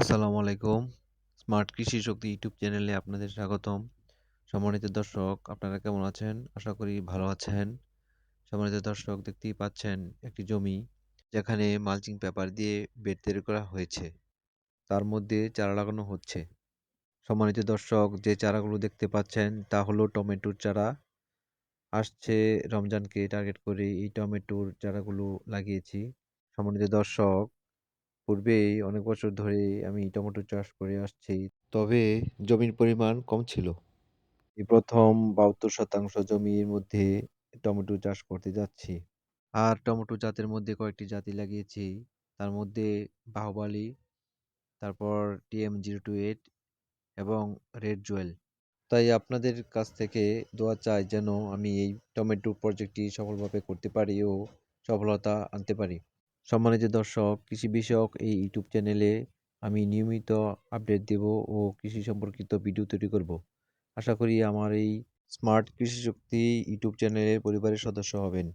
আসসালামু আলাইকুম। স্মার্ট কৃষি শক্তি ইউটিউব চ্যানেলে আপনাদের স্বাগতম। সম্মানিত দর্শক, আপনারা কেমন আছেন? আশা করি ভালো আছেন। সম্মানিত দর্শক দেখতেই পাচ্ছেন একটি জমি যেখানে মালচিং পেপার দিয়ে বেড তৈরি করা হয়েছে। তার মধ্যে চারা লাগানো হচ্ছে। সম্মানিত দর্শক যে চারাগুলো দেখতে পাচ্ছেন তা হলো টমেটোর চারা। আসছে রমজানকে টার্গেট করে এই টমেটোর চারাগুলো লাগিয়েছি। সম্মানিত দর্শক পূর্বেই অনেক বছর ধরে আমি টমেটো চাষ করে আসছি। তবে জমির পরিমাণ কম ছিল। এই ১ম ৭২% জমির মধ্যে টমেটো চাষ করতে যাচ্ছি। আর টমেটো জাতের মধ্যে কয়েকটি জাতি লাগিয়েছি। তার মধ্যে বাহুবালি, তারপর TM028 এবং রেড জুয়েল। তাই আপনাদের কাছ থেকে দোয়া চাই যেন আমি এই টমেটো প্রজেক্টটি সফলভাবে করতে পারি ও সফলতা আনতে পারি। সম্মানিত দর্শক, কৃষি বিষয়ক এই ইউটিউব চ্যানেলে আমি নিয়মিত আপডেট দেব ও কৃষি সম্পর্কিত ভিডিও তৈরি করব। আশা করি আমার এই স্মার্ট কৃষি শক্তি ইউটিউব চ্যানেলের পরিবারের সদস্য হবেন।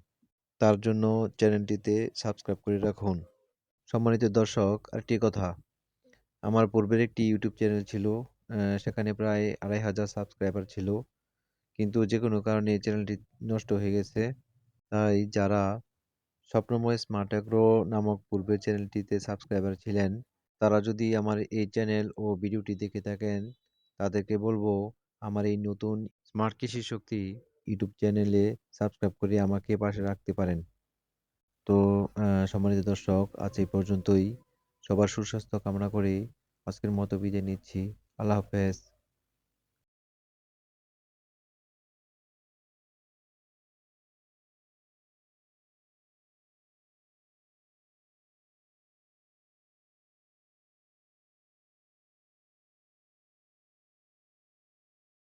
তার জন্য চ্যানেলটিতে সাবস্ক্রাইব করে রাখুন। সম্মানিত দর্শক, আরেকটি কথা, আমার পূর্বের একটি ইউটিউব চ্যানেল ছিল, সেখানে প্রায় ২৫০০ সাবস্ক্রাইবার ছিল। কিন্তু যে কোনো কারণে চ্যানেলটি নষ্ট হয়ে গেছে। তাই যারা স্বপ্নময় স্মার্ট অ্যাগ্রো নামক পূর্বের চ্যানেলটিতে সাবস্ক্রাইবার ছিলেন, তারা যদি আমার এই চ্যানেল ও ভিডিওটি দেখে থাকেন, তাদেরকে বলব আমার এই নতুন স্মার্ট কৃষি শক্তি ইউটিউব চ্যানেলে সাবস্ক্রাইব করে আমাকে পাশে রাখতে পারেন। তো সম্মানিত দর্শক, আজ এই পর্যন্তই। সবার সুস্বাস্থ্য কামনা করে আজকের মতো বিদায় নিচ্ছি। আল্লাহ হাফেজ।